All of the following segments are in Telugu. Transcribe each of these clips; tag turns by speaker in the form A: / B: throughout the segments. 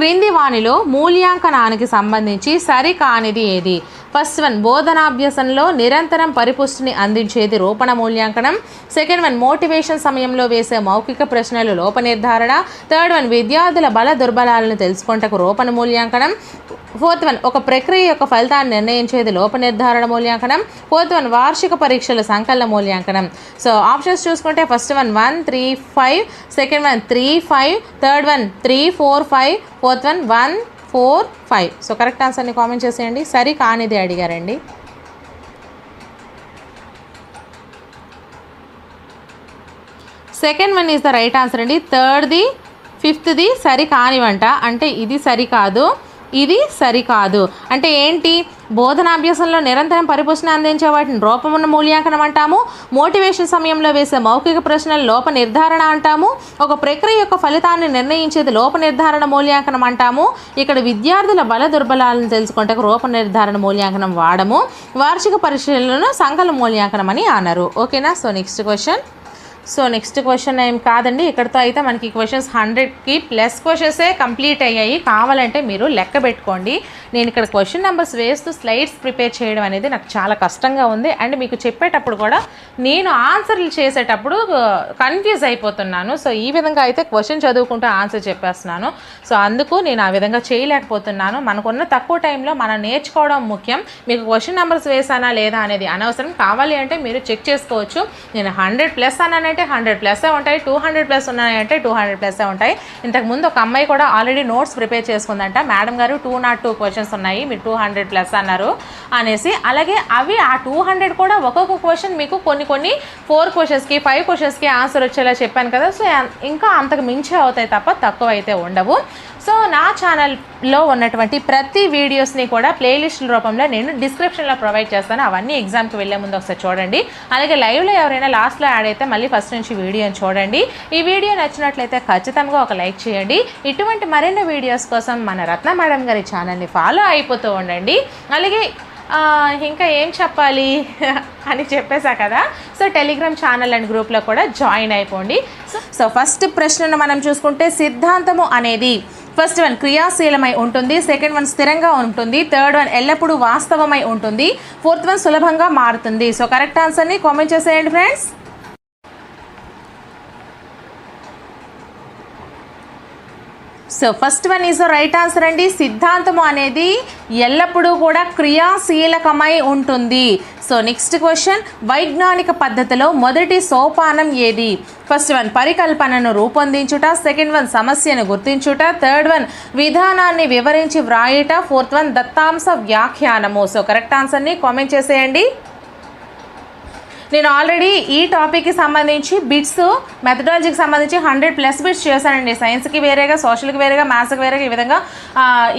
A: క్రింది వానిలో మూల్యాంకనానికి సంబంధించి సరికానిది ఏది? ఫస్ట్ వన్ బోధనాభ్యసనలో నిరంతరం పరిపుష్టిని అందించేది రూపణ మూల్యాంకనం. సెకండ్ వన్ మోటివేషన్ సమయంలో వేసే మౌఖిక ప్రశ్నలు లోప నిర్ధారణ థర్డ్ వన్ విద్యార్థుల బల దుర్బలాలను తెలుసుకుంటకు రూపణ మూల్యాంకనం. ఫోర్త్ వన్ ఒక ప్రక్రియ యొక్క ఫలితాన్ని నిర్ణయించేది లోప నిర్ధారణ మూల్యాంకనం. ఫోర్త్ వన్ వార్షిక పరీక్షల సంకలన మూల్యాంకనం. సో ఆప్షన్స్ చూసుకుంటే first one one three five second one three five third one three four five fourth one one four five. So correct ఆన్సర్ని కామెంట్ చేసేయండి. సరి కానిది అడిగారండి. Second one is the right answer అండి. థర్డ్ది ఫిఫ్త్ది సరి కానివంట. అంటే ఇది సరికాదు ఇది సరికాదు. అంటే ఏంటి? బోధనాభ్యాసంలో నిరంతరం పరిపోషణ అందించే వాటిని రూపమున్న మూల్యాంకనం అంటాము. మోటివేషన్ సమయంలో వేసే మౌఖిక ప్రశ్నలు లోప నిర్ధారణ అంటాము. ఒక ప్రక్రియ యొక్క ఫలితాన్ని నిర్ణయించేది లోప నిర్ధారణ మూల్యాంకనం అంటాము. ఇక్కడ విద్యార్థుల బల దుర్బలాలను తెలుసుకుంటే రూప నిర్ధారణ మూల్యాంకనం వాడము. వార్షిక పరిశీలనను సంకల మూల్యాంకనం అని అన్నారు. ఓకేనా? So next question so next question ఏం కాదండి. ఇక్కడతో అయితే మనకి క్వశ్చన్స్ హండ్రెడ్కి ప్లస్ క్వశ్చన్సే కంప్లీట్ అయ్యాయి. కావాలంటే మీరు లెక్క పెట్టుకోండి. నేను ఇక్కడ క్వశ్చన్ నెంబర్స్ వేస్తూ స్లైడ్స్ ప్రిపేర్ చేయడం అనేది నాకు చాలా కష్టంగా ఉంది. అండ్ మీకు చెప్పేటప్పుడు కూడా నేను ఆన్సర్లు చేసేటప్పుడు కన్ఫ్యూజ్ అయిపోతున్నాను. సో ఈ విధంగా అయితే క్వశ్చన్ చదువుకుంటూ ఆన్సర్ చెప్పేస్తున్నాను. సో అందుకు నేను ఆ విధంగా చేయలేకపోతున్నాను. మనకున్న తక్కువ టైంలో మనం నేర్చుకోవడం ముఖ్యం. మీకు క్వశ్చన్ నెంబర్స్ వేసానా లేదా అనేది అనవసరం. కావాలి అంటే మీరు చెక్ చేసుకోవచ్చు. నేను హండ్రెడ్ ప్లస్ అన్నానంటే హండ్రెడ్ ప్లస్ ఉంటాయి టూ హండ్రెడ్ ప్లస్ ఉన్నాయంటే టూ హండ్రెడ్ ప్లస్ ఉంటాయి. ఇంతకుముందు ఒక అమ్మాయి కూడా ఆల్రెడీ నోట్స్ ప్రిపేర్ చేసుకుందంట మేడం గారు టూ నాట్ టూ క్వశ్చన్స్ ఉన్నాయి మీరు టూ హండ్రెడ్ ప్లస్ అన్నారు అనేసి. అలాగే అవి ఆ టూ హండ్రెడ్ కూడా ఒక్కొక్క క్వశ్చన్ మీకు కొన్ని కొన్ని ఫోర్ క్వశ్చన్స్కి ఫైవ్ క్వశ్చన్స్కి ఆన్సర్ వచ్చేలా చెప్పాను కదా. సో ఇంకా అంతకు మించి అవుతాయి తప్ప తక్కువ అయితే ఉండవు. సో నా ఛానల్లో ఉన్నటువంటి ప్రతి వీడియోస్ని కూడా ప్లేలిస్టుల రూపంలో నేను డిస్క్రిప్షన్లో ప్రొవైడ్ చేస్తాను. అవన్నీ ఎగ్జామ్కి వెళ్ళే ముందు ఒకసారి చూడండి. అలాగే లైవ్లో ఎవరైనా లాస్ట్లో యాడ్ అయితే మళ్ళీ ఫస్ట్ ఫస్ట్ నుంచి వీడియోని చూడండి. ఈ వీడియో నచ్చినట్లయితే ఖచ్చితంగా ఒక లైక్ చేయండి. ఇటువంటి మరిన్ని వీడియోస్ కోసం మన రత్న మేడం గారి ఛానల్ని ఫాలో అయిపోతూ ఉండండి. అలాగే ఇంకా ఏం చెప్పాలి అని చెప్పేశా కదా? సో టెలిగ్రామ్ ఛానల్ అండ్ గ్రూప్లో కూడా జాయిన్ అయిపోండి. సో సో ఫస్ట్ ప్రశ్నను మనం చూసుకుంటే సిద్ధాంతము అనేది ఫస్ట్ వన్ క్రియాశీలమై ఉంటుంది. సెకండ్ వన్ స్థిరంగా ఉంటుంది. థర్డ్ వన్ ఎల్లప్పుడూ వాస్తవమై ఉంటుంది. ఫోర్త్ వన్ సులభంగా మారుతుంది. సో కరెక్ట్ ఆన్సర్ని కామెంట్ చేసేయండి friends. So first one is right answer అండి. సిద్ధాంతము అనేది ఎల్లప్పుడూ కూడా క్రియాశీలకమై ఉంటుంది. సో నెక్స్ట్ క్వశ్చన్ వైజ్ఞానిక పద్ధతిలో మొదటి సోపానం ఏది? ఫస్ట్ వన్ పరికల్పనను రూపొందించుట. సెకండ్ వన్ సమస్యను గుర్తించుట. థర్డ్ వన్ విధానాన్ని వివరించి వ్రాయుట. ఫోర్త్ వన్ దత్తాంశ వ్యాఖ్యానము. సో కరెక్ట్ ఆన్సర్ని కామెంట్ చేసేయండి. నేను ఆల్రెడీ ఈ టాపిక్కి సంబంధించి బిట్స్ మెథడాలజీకి సంబంధించి హండ్రెడ్ ప్లస్ బిట్స్ చేశానండి. సైన్స్కి వేరేగా సోషల్కి వేరేగా మ్యాథ్స్కి వేరేగా ఈ విధంగా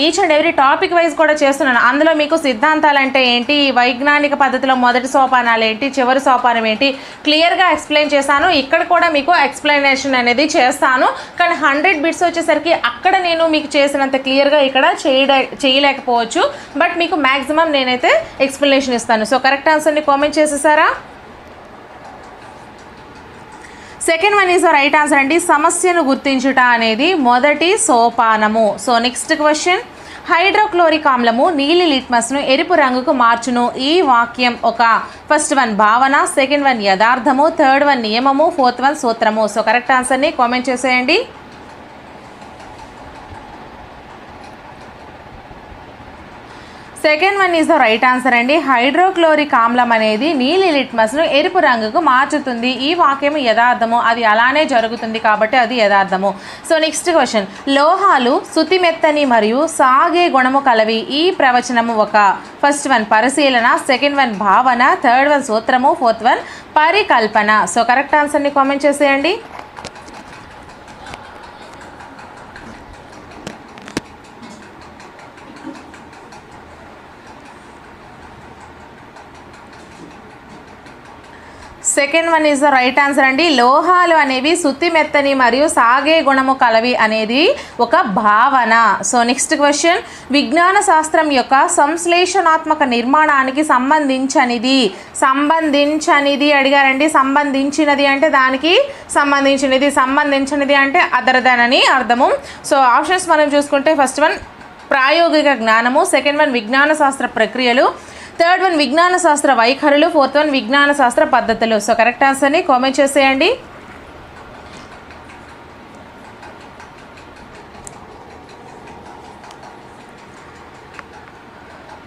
A: each and every topic wise కూడా చేస్తున్నాను. అందులో మీకు సిద్ధాంతాలు అంటే ఏంటి వైజ్ఞానిక పద్ధతిలో మొదటి సోపానాలు ఏంటి చివరి సోపానం ఏంటి క్లియర్గా ఎక్స్ప్లెయిన్ చేశాను. ఇక్కడ కూడా మీకు ఎక్స్ప్లెనేషన్ అనేది చేస్తాను. కానీ హండ్రెడ్ బిట్స్ వచ్చేసరికి అక్కడ నేను మీకు చేసినంత క్లియర్గా ఇక్కడ చేయడ చేయలేకపోవచ్చు. బట్ మీకు మ్యాక్సిమం నేనైతే ఎక్స్ప్లెనేషన్ ఇస్తాను. సో కరెక్ట్ ఆన్సర్ని comment చేసేసారా? Second one is the right answer అండి. సమస్యను గుర్తించుట అనేది మొదటి సోపానము. సో నెక్స్ట్ క్వశ్చన్ హైడ్రోక్లోరిక్ ఆమ్లము నీలి లిట్మస్ను ఎరుపు రంగుకు మార్చును. ఈ వాక్యం ఒక ఫస్ట్ వన్ భావన సెకండ్ వన్ యథార్థము థర్డ్ వన్ నియమము ఫోర్త్ వన్ సూత్రము సో కరెక్ట్ ఆన్సర్ని కామెంట్ చేసేయండి. Second one is the right answer అండి. హైడ్రోక్లోరిక్ ఆమ్లం అనేది నీలి లిట్మస్ను ఎరుపు రంగుకు మార్చుతుంది. ఈ వాక్యం యథార్థము. అది అలానే జరుగుతుంది కాబట్టి అది యథార్థము. సో నెక్స్ట్ క్వశ్చన్ లోహాలు శుతిమెత్తని మరియు సాగే గుణము కలవి. ఈ ప్రవచనము ఒక ఫస్ట్ వన్ పరిశీలన సెకండ్ వన్ భావన థర్డ్ వన్ సూత్రము ఫోర్త్ వన్ పరికల్పన. సో కరెక్ట్ ఆన్సర్ని కామెంట్ చేసేయండి. Second one is the right answer అండి. లోహాలు అనేవి శుద్ధి మెత్తని మరియు సాగే గుణము కలవి అనేది ఒక భావన. సో నెక్స్ట్ క్వశ్చన్ విజ్ఞాన శాస్త్రం యొక్క సంశ్లేషణాత్మక నిర్మాణానికి సంబంధించనిది. సంబంధించనిది అడిగారండి. సంబంధించినది అంటే దానికి సంబంధించినది. సంబంధించినది అంటే అదరదనని అని అర్థము. సో ఆప్షన్స్ మనం చూసుకుంటే ఫస్ట్ వన్ ప్రాయోగిక జ్ఞానము. సెకండ్ వన్ విజ్ఞాన శాస్త్ర ప్రక్రియలు. థర్డ్ వన్ విజ్ఞాన శాస్త్ర వైఖరులు ఫోర్త్ వన్ విజ్ఞాన శాస్త్ర పద్ధతులు. సో కరెక్ట్ ఆన్సర్ని కామెంట్ చేసేయండి.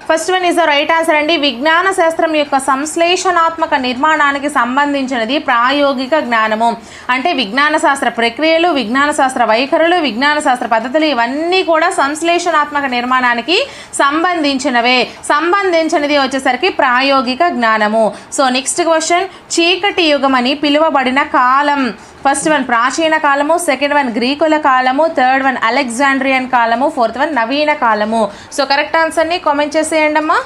A: First one is the right answer అండి. విజ్ఞాన శాస్త్రం యొక్క సంశ్లేషణాత్మక నిర్మాణానికి సంబంధించినది ప్రాయోగిక జ్ఞానము. అంటే విజ్ఞాన శాస్త్ర ప్రక్రియలు విజ్ఞాన శాస్త్ర వైఖరులు విజ్ఞాన శాస్త్ర పద్ధతులు ఇవన్నీ కూడా సంశ్లేషణాత్మక నిర్మాణానికి సంబంధించినవే. సంబంధించినది వచ్చేసరికి ప్రాయోగిక జ్ఞానము. సో నెక్స్ట్ క్వశ్చన్ చీకటి యుగం అని పిలువబడిన కాలం. ఫస్ట్ వన్ ప్రాచీన కాలము సెకండ్ వన్ గ్రీకుల కాలము థర్డ్ వన్ అలెగ్జాండ్రియన్ కాలము ఫోర్త్ వన్ నవీన కాలము. సో కరెక్ట్ ఆన్సర్ని కామెంట్ చేసేయండి అమ్మా.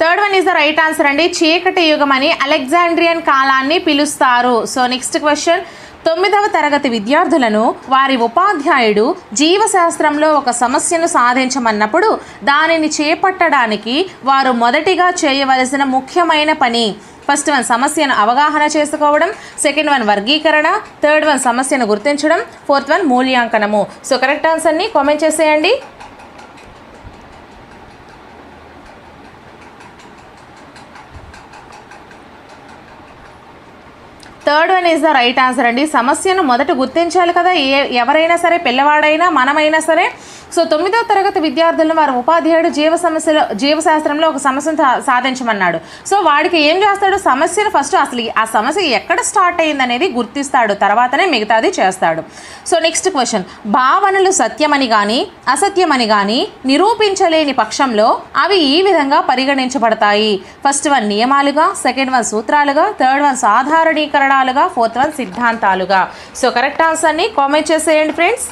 A: Third one is the right answer అండి. చీకటి యుగం అని అలెగ్జాండ్రియన్ కాలాన్ని పిలుస్తారు. సో నెక్స్ట్ క్వశ్చన్ తొమ్మిదవ తరగతి విద్యార్థులను వారి ఉపాధ్యాయుడు జీవశాస్త్రంలో ఒక సమస్యను సాధించమన్నప్పుడు దానిని చేపట్టడానికి వారు మొదటిగా చేయవలసిన ముఖ్యమైన పని. ఫస్ట్ వన్ సమస్యను అవగాహన చేసుకోవడం సెకండ్ వన్ వర్గీకరణ థర్డ్ వన్ సమస్యను గుర్తించడం ఫోర్త్ వన్ మూల్యాంకనము. సో కరెక్ట్ ఆన్సర్ని కామెంట్ చేసేయండి. Third one is the right answer అండి. సమస్యను మొదట గుర్తించాలి కదా. ఏ ఎవరైనా సరే పిల్లవాడైనా మనమైనా సరే. సో తొమ్మిదో తరగతి విద్యార్థులను వారి ఉపాధ్యాయుడు జీవ సమస్యలో జీవశాస్త్రంలో ఒక సమస్యను సా- సాధించమన్నాడు. సో వాడికి ఏం చేస్తాడు? సమస్యను ఫస్ట్ అసలు ఆ సమస్య ఎక్కడ స్టార్ట్ అయింది అనేది గుర్తిస్తాడు. తర్వాతనే మిగతాది చేస్తాడు. So next question. భావనలు సత్యమని కానీ అసత్యమని కానీ నిరూపించలేని పక్షంలో అవి ఈ విధంగా పరిగణించబడతాయి. ఫస్ట్ వన్ నియమాలుగా సెకండ్ వన్ సూత్రాలుగా థర్డ్ వన్ సాధారణీకరణ సాధారణీకరణాలుగా ఫోర్త్ వన్ సిద్ధాంతాలుగా. సో కరెక్ట్ ఆన్సర్ని కామెంట్ చేసేయండి friends.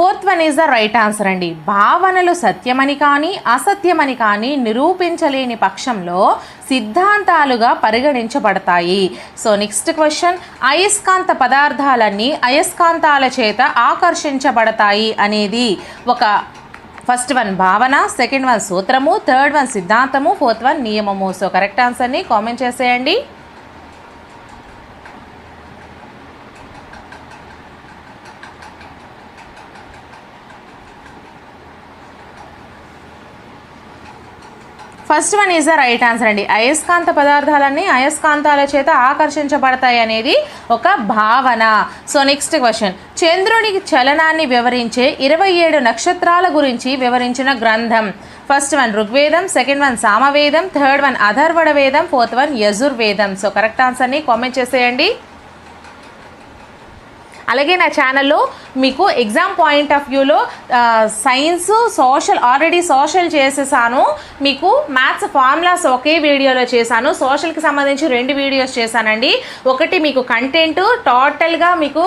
A: Fourth one is the right answer అండి. భావనలు సత్యమని కానీ అసత్యమని కానీ నిరూపించలేని పక్షంలో సిద్ధాంతాలుగా పరిగణించబడతాయి. సో నెక్స్ట్ క్వశ్చన్ అయస్కాంత పదార్థాలన్నీ అయస్కాంతాల చేత ఆకర్షించబడతాయి అనేది ఒక ఫస్ట్ వన్ భావన సెకండ్ వన్ సూత్రము థర్డ్ వన్ సిద్ధాంతము ఫోర్త్ వన్ నియమము. సో కరెక్ట్ ఆన్సర్ని కామెంట్ చేసేయండి. First one is the right answer అండి. అయస్కాంత పదార్థాలన్నీ అయస్కాంతాల చేత ఆకర్షించబడతాయి అనేది ఒక భావన. సో నెక్స్ట్ క్వశ్చన్ చంద్రుని చలనాన్ని వివరించే ఇరవై ఏడు నక్షత్రాల గురించి వివరించిన గ్రంథం. ఫస్ట్ వన్ ఋగ్వేదం. సెకండ్ వన్ సామవేదం. థర్డ్ వన్ అధర్వణ వేదం ఫోర్త్ వన్ యజుర్వేదం సో కరెక్ట్ ఆన్సర్ని కామెంట్ చేసేయండి. అలాగే నా ఛానల్లో మీకు ఎగ్జామ్ పాయింట్ ఆఫ్ వ్యూలో సైన్స్ సోషల్ ఆల్రెడీ సోషల్ చేసేసాను. మీకు మ్యాథ్స్ ఫార్ములాస్ ఒకే వీడియోలో చేశాను. సోషల్కి సంబంధించి రెండు వీడియోస్ చేశానండి. ఒకటి మీకు కంటెంట్ టోటల్గా మీకు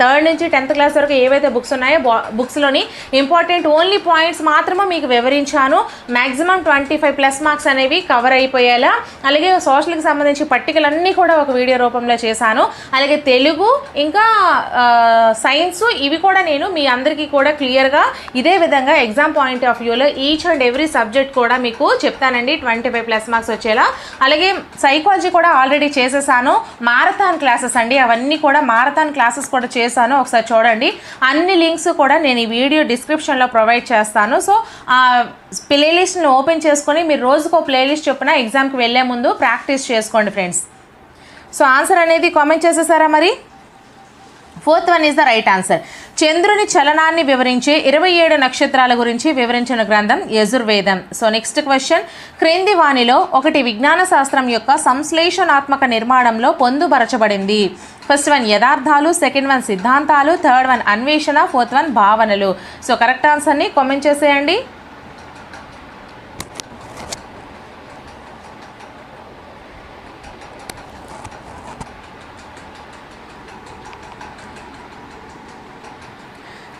A: థర్డ్ నుంచి టెన్త్ క్లాస్ వరకు ఏవైతే బుక్స్ ఉన్నాయో బుక్స్లోని ఇంపార్టెంట్ ఓన్లీ పాయింట్స్ మాత్రమే మీకు వివరించాను. Maximum twenty five plus marks అనేవి కవర్ అయిపోయేలా. అలాగే సోషల్కి సంబంధించి పట్టికలన్నీ కూడా ఒక వీడియో రూపంలో చేశాను. అలాగే తెలుగు ఇంకా సైన్స్ ఇవి కూడా నేను మీ అందరికీ కూడా క్లియర్గా ఇదే విధంగా ఎగ్జామ్ పాయింట్ ఆఫ్ వ్యూలో ఈచ్ అండ్ ఎవ్రీ సబ్జెక్ట్ కూడా మీకు చెప్తానండి. ట్వంటీ ఫైవ్ ప్లస్ మార్క్స్ వచ్చేలా. అలాగే సైకాలజీ కూడా ఆల్రెడీ చేసేసాను. మారథాన్ క్లాసెస్ అండి. అవన్నీ కూడా మారథాన్ క్లాసెస్ కూడా చేశాను. ఒకసారి చూడండి. అన్ని లింక్స్ కూడా నేను ఈ వీడియో డిస్క్రిప్షన్లో ప్రొవైడ్ చేస్తాను. సో ఆ ప్లేలిస్ట్ని ఓపెన్ చేసుకొని మీరు రోజుకో ప్లేలిస్ట్ చొప్పున ఎగ్జామ్కి వెళ్ళే ముందు ప్రాక్టీస్ చేసుకోండి ఫ్రెండ్స్ సో ఆన్సర్ అనేది కామెంట్ చేసేసారా మరి? Fourth one is the right answer చంద్రుని చలనాన్ని వివరించే ఇరవై ఏడు నక్షత్రాల గురించి వివరించిన గ్రంథం యజుర్వేదం. సో నెక్స్ట్ క్వశ్చన్ క్రింది వాణిలో ఒకటి విజ్ఞాన శాస్త్రం యొక్క సంశ్లేషణాత్మక నిర్మాణంలో పొందుపరచబడింది. ఫస్ట్ వన్ యథార్థాలు. సెకండ్ వన్ సిద్ధాంతాలు. థర్డ్ వన్ అన్వేషణ. ఫోర్త్ వన్ భావనలు. సో కరెక్ట్ ఆన్సర్ని కామెంట్ చేసేయండి.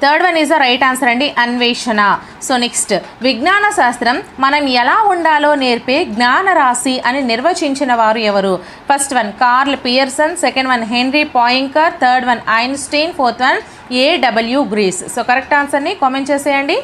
A: Third one is the right answer అండి అన్వేషణ. సో నెక్స్ట్ విజ్ఞాన శాస్త్రం మనం ఎలా ఉండాలో నేర్పే జ్ఞాన రాశి అని నిర్వచించిన వారు ఎవరు? First one Karl Pearson second one Henry Poincare third one Einstein fourth one A W Greece so correct ఆన్సర్ని కామెంట్ చేసేయండి.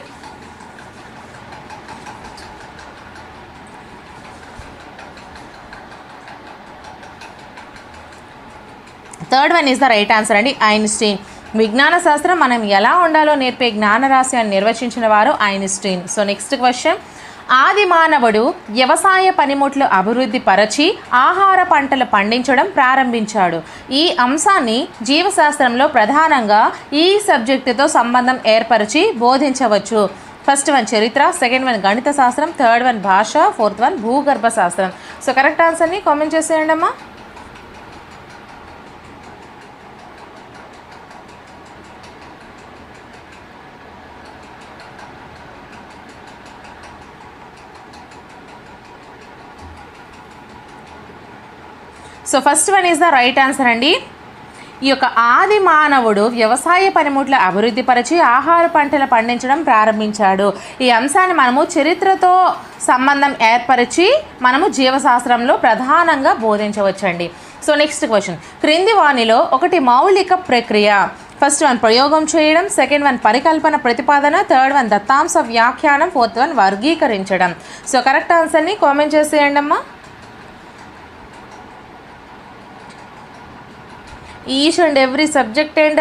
A: Third one is the right answer అండి ఐన్స్టీన్ విజ్ఞాన శాస్త్రం మనం ఎలా ఉండాలో నేర్పే జ్ఞానరాశి అని నిర్వచించిన వారు ఐన్స్టీన్. సో నెక్స్ట్ క్వశ్చన్ ఆది మానవుడు వ్యవసాయ పనిముట్లు అభివృద్ధి పరచి ఆహార పంటలు పండించడం ప్రారంభించాడు. ఈ అంశాన్ని జీవశాస్త్రంలో ప్రధానంగా ఈ సబ్జెక్టుతో సంబంధం ఏర్పరిచి బోధించవచ్చు. ఫస్ట్ వన్ చరిత్ర. సెకండ్ వన్ గణిత శాస్త్రం. థర్డ్ వన్ భాష. ఫోర్త్ వన్ భూగర్భ శాస్త్రం. సో కరెక్ట్ ఆన్సర్ని కామెంట్ చేసేయండి అమ్మా so first one is the right answer అండి. ఈ యొక్క ఆది మానవుడు వ్యవసాయ పనిముట్ల అభివృద్ధి పరిచి ఆహార పంటలు పండించడం ప్రారంభించాడు. ఈ అంశాన్ని మనము చరిత్రతో సంబంధం ఏర్పరిచి మనము జీవశాస్త్రంలో ప్రధానంగా బోధించవచ్చండి. సో నెక్స్ట్ క్వశ్చన్ క్రింది వాణిలో ఒకటి మౌలిక ప్రక్రియ. ఫస్ట్ వన్ ప్రయోగం చేయడం. సెకండ్ వన్ పరికల్పన ప్రతిపాదన. థర్డ్ వన్ దత్తాంశ వ్యాఖ్యానం. ఫోర్త్ వన్ వర్గీకరించడం. సో కరెక్ట్ ఆన్సర్ని కామెంట్ చేసేయండి అమ్మా each and every subject and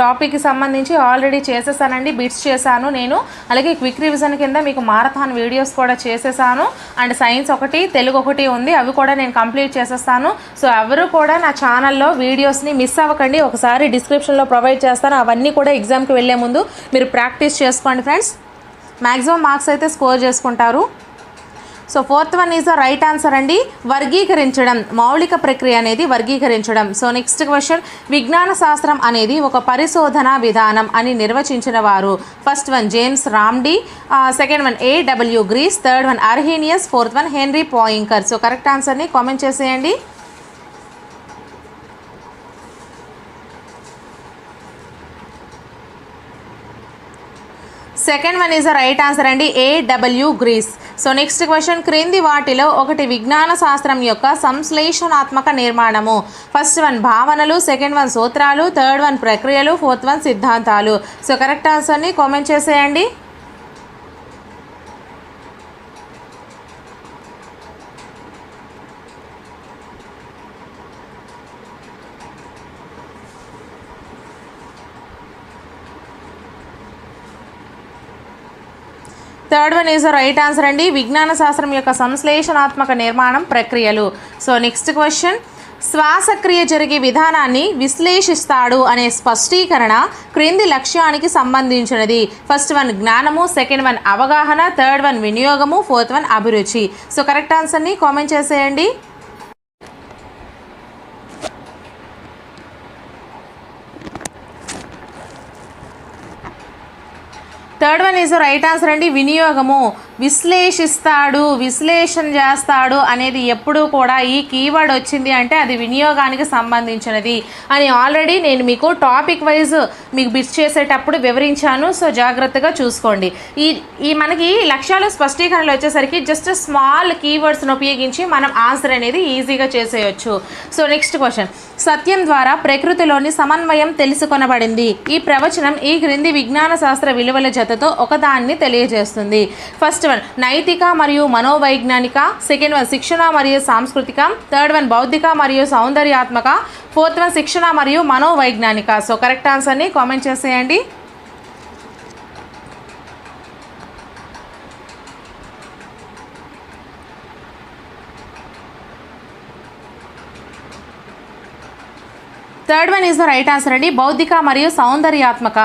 A: టాపిక్కి సంబంధించి ఆల్రెడీ చేసేసానండి బిట్స్ చేశాను నేను. అలాగే క్విక్ రివిజన్ కింద మీకు మారథాన్ వీడియోస్ కూడా చేసేసాను. అండ్ సైన్స్ ఒకటి తెలుగు ఒకటి ఉంది అవి కూడా నేను కంప్లీట్ చేసేస్తాను. సో ఎవరు కూడా నా ఛానల్లో వీడియోస్ని మిస్ అవ్వకండి. ఒకసారి డిస్క్రిప్షన్లో ప్రొవైడ్ చేస్తాను. అవన్నీ కూడా ఎగ్జామ్కి వెళ్ళే ముందు మీరు ప్రాక్టీస్ చేసుకోండి ఫ్రెండ్స్ మ్యాక్సిమం మార్క్స్ అయితే స్కోర్ చేసుకుంటారు. So fourth one is the right answer అండి వర్గీకరించడం. మౌలిక ప్రక్రియ అనేది వర్గీకరించడం. సో నెక్స్ట్ క్వశ్చన్ విజ్ఞాన శాస్త్రం అనేది ఒక పరిశోధన విధానం అని నిర్వచించిన వారు. First one James రామ్డీ. Second one ఏడబ్ల్యూ grace. Third one Arrhenius. Fourth one Henry Poincare. So correct ఆన్సర్ని కామెంట్ చేసేయండి. Second one is the right answer అండి ఏడబ్ల్యూ గ్రీస్. సో నెక్స్ట్ క్వశ్చన్ క్రింది వాటిలో ఒకటి విజ్ఞాన శాస్త్రం యొక్క సంశ్లేషణాత్మక నిర్మాణము. ఫస్ట్ వన్ భావనలు సెకండ్ వన్ సూత్రాలు థర్డ్ వన్ ప్రక్రియలు ఫోర్త్ వన్ సిద్ధాంతాలు. సో కరెక్ట్ ఆన్సర్ని కామెంట్ చేసేయండి. Third one is right answer అండి. విజ్ఞాన శాస్త్రం యొక్క సంశ్లేషణాత్మక నిర్మాణం ప్రక్రియలు. So next question. శ్వాసక్రియ జరిగే విధానాన్ని విశ్లేషిస్తాడు అనే స్పష్టీకరణ క్రింది లక్ష్యానికి సంబంధించినది. ఫస్ట్ వన్ జ్ఞానము సెకండ్ వన్ అవగాహన థర్డ్ వన్ వినియోగము ఫోర్త్ వన్ అభిరుచి. సో కరెక్ట్ ఆన్సర్ని కామెంట్ చేసేయండి. Third one is right answer అండి వినియోగము. విశ్లేషిస్తాడు విశ్లేషణ చేస్తాడు అనేది ఎప్పుడూ కూడా ఈ కీవర్డ్ వచ్చింది అంటే అది వినియోగానికి సంబంధించినది. అని ఆల్రెడీ నేను మీకు టాపిక్ వైజ్ మీకు బిట్ చేసేటప్పుడు వివరించాను సో జాగ్రత్తగా చూసుకోండి. ఈ ఈ మనకి లక్ష్యాలు స్పష్టీకరణలు వచ్చేసరికి జస్ట్ స్మాల్ కీవర్డ్స్ను ఉపయోగించి మనం ఆన్సర్ అనేది ఈజీగా చేసేయచ్చు. సో నెక్స్ట్ క్వశ్చన్ సత్యం ద్వారా ప్రకృతిలోని సమన్వయం తెలుసుకొనబడింది. ఈ ప్రవచనం ఈ క్రింది విజ్ఞాన శాస్త్ర విలువల జతతో ఒకదాన్ని తెలియజేస్తుంది. First one. నైతిక మరియు మనోవైజ్ఞానిక సెకండ్ వన్ శిక్షణ మరియు సాంస్కృతిక థర్డ్ వన్ బౌద్ధిక మరియు సౌందర్యాత్మక ఫోర్త్ వన్ శిక్షణ మరియు మనోవైజ్ఞానిక. సో కరెక్ట్ ఆన్సర్ని కామెంట్ చేసేయండి. Third one is the right answer అండి. బౌద్ధిక మరియు సౌందర్యాత్మక.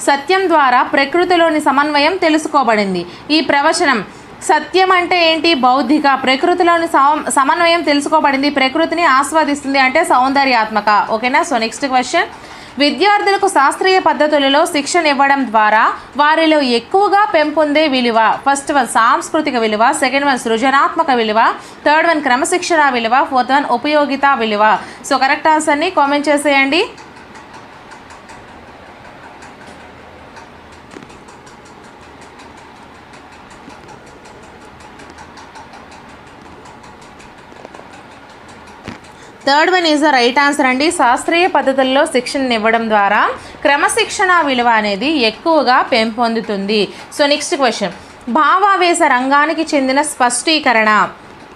A: సత్యం ద్వారా ప్రకృతిలోని సమన్వయం తెలుసుకోబడింది. ఈ ప్రవచనం సత్యం అంటే ఏంటి? బౌద్ధిక ప్రకృతిలోని సమ- సమన్వయం తెలుసుకోబడింది. ప్రకృతిని ఆస్వాదిస్తుంది అంటే సౌందర్యాత్మక. ఓకేనా? So next question. విద్యార్థులకు శాస్త్రీయ పద్ధతులలో శిక్షణ ఇవ్వడం ద్వారా వారిలో ఎక్కువగా పెంపొందే విలువ ఫస్ట్ వన్ సాంస్కృతిక విలువ సెకండ్ వన్ సృజనాత్మక విలువ థర్డ్ వన్ క్రమశిక్షణ విలువ ఫోర్త్ వన్ ఉపయోగిత విలువ. సో కరెక్ట్ ఆన్సర్ని కామెంట్ చేసేయండి. Third one is the right answer అండి. శాస్త్రీయ పద్ధతుల్లో శిక్షణ ఇవ్వడం ద్వారా క్రమశిక్షణ విలువ అనేది ఎక్కువగా పెంపొందుతుంది. సో నెక్స్ట్ క్వశ్చన్ భావావేశ రంగానికి చెందిన స్పష్టీకరణ.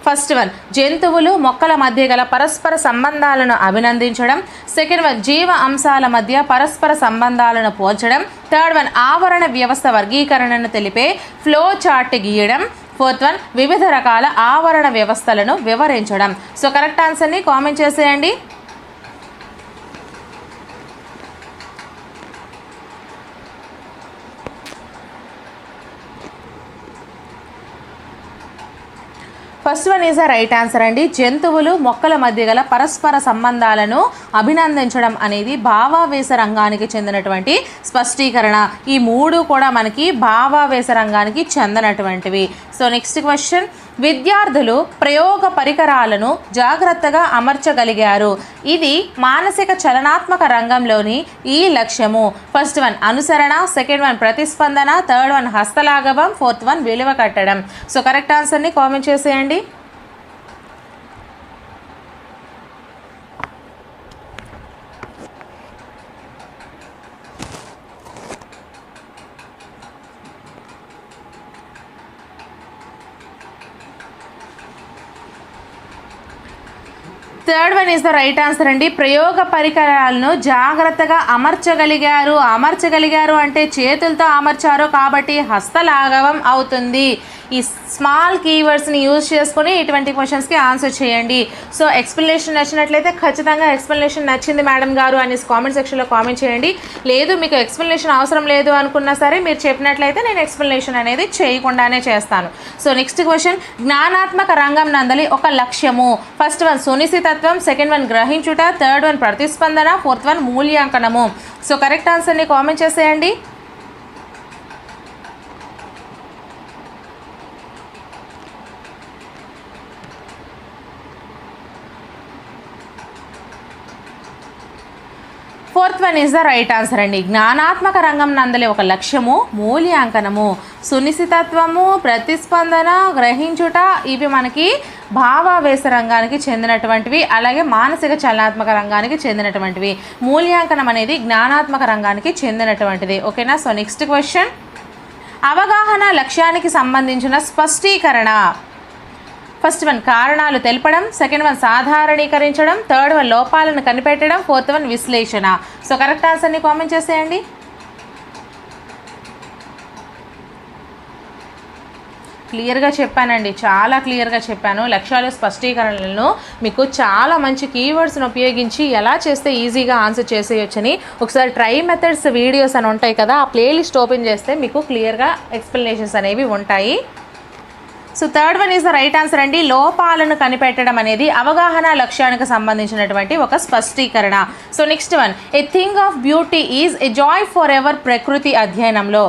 A: ఫస్ట్ వన్ జంతువులు మొక్కల మధ్య గల పరస్పర సంబంధాలను అభినందించడం. సెకండ్ వన్ జీవ అంశాల మధ్య పరస్పర సంబంధాలను పోల్చడం. థర్డ్ వన్ ఆవరణ వ్యవస్థ వర్గీకరణను తెలిపే ఫ్లో చార్ట్ గీయడం. ఫోర్త్ వన్ వివిధ రకాల ఆవరణ వ్యవస్థలను వివరించడం. సో కరెక్ట్ ఆన్సర్ని కామెంట్ చేసేయండి. First one is the right answer అండి. జంతువులు మొక్కల మధ్య గల పరస్పర సంబంధాలను అభినందించడం అనేది భావావేశ రంగానికి చెందినటువంటి స్పష్టీకరణ. ఈ మూడు కూడా మనకి భావావేశ రంగానికి చెందినటువంటివి. సో నెక్స్ట్ క్వశ్చన్ విద్యార్థులు ప్రయోగ పరికరాలను జాగ్రత్తగా అమర్చగలిగారు. ఇది మానసిక చలనాత్మక రంగంలోని ఈ లక్ష్యము. ఫస్ట్ వన్ అనుసరణ సెకండ్ వన్ ప్రతిస్పందన థర్డ్ వన్ హస్తలాఘవం ఫోర్త్ వన్ విలువ కట్టడం. సో కరెక్ట్ ఆన్సర్ని కామెంట్ చేసేయండి. Third one is the right answer అండి. ప్రయోగ పరికరాలను జాగ్రత్తగా అమర్చగలిగారు. అమర్చగలిగారు అంటే చేతులతో అమర్చారు కాబట్టి హస్తలాఘవం అవుతుంది. ఈ స్మాల్ కీవర్డ్స్ని యూజ్ చేసుకొని ఇటువంటి క్వశ్చన్స్కి ఆన్సర్ చేయండి. సో ఎక్స్ప్లెనేషన్ నచ్చినట్లయితే ఖచ్చితంగా ఎక్స్ప్లెనేషన్ నచ్చింది మేడం గారు అనేసి కామెంట్ సెక్షన్లో కామెంట్ చేయండి. లేదు మీకు ఎక్స్ప్లెనేషన్ అవసరం లేదు అనుకున్నా సరే మీరు చెప్పినట్లయితే నేను ఎక్స్ప్లెనేషన్ అనేది చేయకుండానే చేస్తాను. సో నెక్స్ట్ క్వశ్చన్ జ్ఞానాత్మక రంగం నందలి ఒక లక్ష్యము. ఫస్ట్ వన్ సునిశ్చితత్వం సెకండ్ వన్ గ్రహించుట. థర్డ్ వన్ ప్రతిస్పందన. ఫోర్త్ వన్ మూల్యాంకనము. సో కరెక్ట్ ఆన్సర్ని కామెంట్ చేసేయండి. Fourth one is the right answer అండి. జ్ఞానాత్మక రంగం నందలి ఒక లక్ష్యము మూల్యాంకనము. సునిశ్చితత్వము ప్రతిస్పందన గ్రహించుట ఇవి మనకి భావావేశ రంగానికి చెందినటువంటివి అలాగే మానసిక చలనాత్మక రంగానికి చెందినటువంటివి. మూల్యాంకనం అనేది జ్ఞానాత్మక రంగానికి చెందినటువంటిది. ఓకేనా? So next question. అవగాహన లక్ష్యానికి సంబంధించిన స్పష్టీకరణ. ఫస్ట్ వన్ కారణాలు తెలపడం సెకండ్ వన్ సాధారణీకరించడం థర్డ్ వన్ లోపాలను కనిపెట్టడం ఫోర్త్ వన్ విశ్లేషణ. సో కరెక్ట్ ఆన్సర్ని కామెంట్ చేసేయండి. క్లియర్గా చెప్పానండి. చాలా క్లియర్గా చెప్పాను. లక్ష్యాలు స్పష్టీకరణలను మీకు చాలా మంచి కీవర్డ్స్ను ఉపయోగించి ఎలా చేస్తే ఈజీగా ఆన్సర్ చేసేయొచ్చని ఒకసారి ట్రై మెథడ్స్ వీడియోస్ అని ఉంటాయి కదా ఆ ప్లేలిస్ట్ ఓపెన్ చేస్తే మీకు క్లియర్గా ఎక్స్ప్లెనేషన్స్ అనేవి ఉంటాయి. So third one is the right answer అండి. లోపాలను కనిపెట్టడం అనేది అవగాహన లక్ష్యానికి సంబంధించినటువంటి ఒక స్పష్టీకరణ. So next one a thing of beauty is a joy for ever ప్రకృతి అధ్యయనంలో.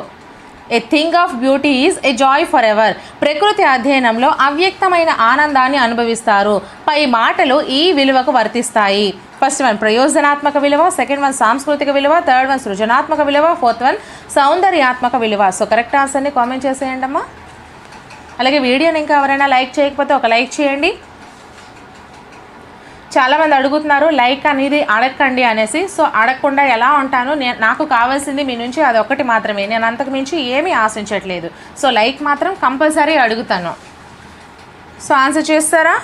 A: A thing of beauty is a joy for ever ప్రకృతి అధ్యయనంలో అవ్యక్తమైన ఆనందాన్ని అనుభవిస్తారు. పై మాటలు ఈ విలువకు వర్తిస్తాయి. ఫస్ట్ వన్ ప్రయోజనాత్మక విలువ. సెకండ్ వన్ సాంస్కృతిక విలువ. థర్డ్ వన్ సృజనాత్మక విలువ. ఫోర్త్ వన్ సౌందర్యాత్మక విలువ. సో కరెక్ట్ ఆన్సర్ని కామెంట్ చేసేయండి అమ్మా అలాగే వీడియోని ఇంకా ఎవరైనా లైక్ చేయకపోతే ఒక లైక్ చేయండి. చాలామంది అడుగుతున్నారు లైక్ అనేది అడగండి అనేసి. సో అడగకుండా ఎలా ఉంటాను? నేను నాకు కావాల్సింది మీ నుంచి అది మాత్రమే. నేను అంతకు మించి ఏమీ ఆశించట్లేదు. సో లైక్ మాత్రం కంపల్సరీ అడుగుతాను. సో ఆన్సర్ చేస్తారా?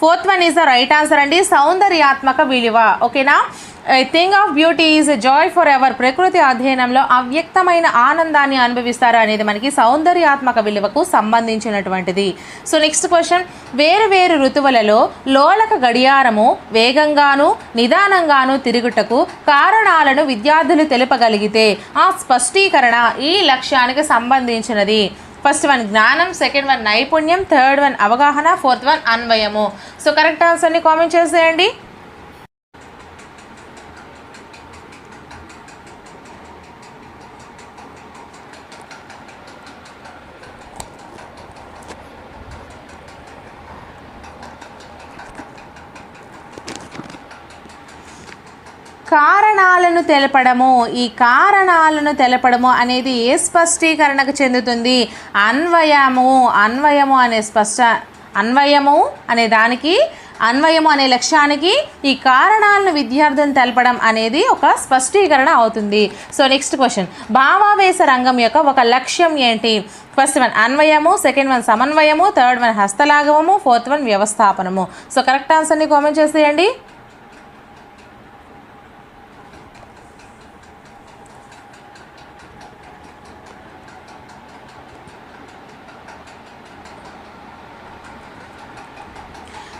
A: Fourth one is the right answer అండి. సౌందర్యాత్మక విలువ. ఓకేనా? Thing of beauty is joy for ever ప్రకృతి అధ్యయనంలో అవ్యక్తమైన ఆనందాన్ని అనుభవిస్తారు అనేది మనకి సౌందర్యాత్మక విలువకు సంబంధించినటువంటిది. సో నెక్స్ట్ క్వశ్చన్ వేరు వేరు ఋతువులలో లోలక గడియారము వేగంగాను నిదానంగాను తిరుగుటకు కారణాలను విద్యార్థులు తెలుపగలిగితే ఆ స్పష్టీకరణ ఈ లక్ష్యానికి సంబంధించినది. ఫస్ట్ వన్ జ్ఞానం. సెకండ్ వన్ నైపుణ్యం. థర్డ్ వన్ అవగాహన. ఫోర్త్ వన్ అన్వయము. సో కరెక్ట్ ఆన్సర్ని కామెంట్ చేసేయండి. కారణాలను తెలపడము ఈ కారణాలను తెలపడము అనేది ఏ స్పష్టీకరణకు చెందుతుంది? అన్వయము అన్వయము అనే స్పష్ట అన్వయము అనే దానికి అన్వయము అనే లక్ష్యానికి ఈ కారణాలను విద్యార్థులను తెలపడం అనేది ఒక స్పష్టీకరణ అవుతుంది. So next question. భావావేశ రంగం యొక్క ఒక లక్ష్యం ఏంటి? ఫస్ట్ వన్ అన్వయము సెకండ్ వన్ సమన్వయము థర్డ్ వన్ హస్తలాఘవము ఫోర్త్ వన్ వ్యవస్థాపనము. సో కరెక్ట్ ఆన్సర్ని కామెంట్ చేసేయండి.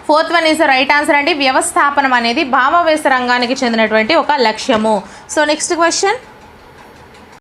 A: Fourth one is right answer అండి. వ్యవస్థాపనం అనేది భావావేశ రంగానికి చెందినటువంటి ఒక లక్ష్యము. So next question.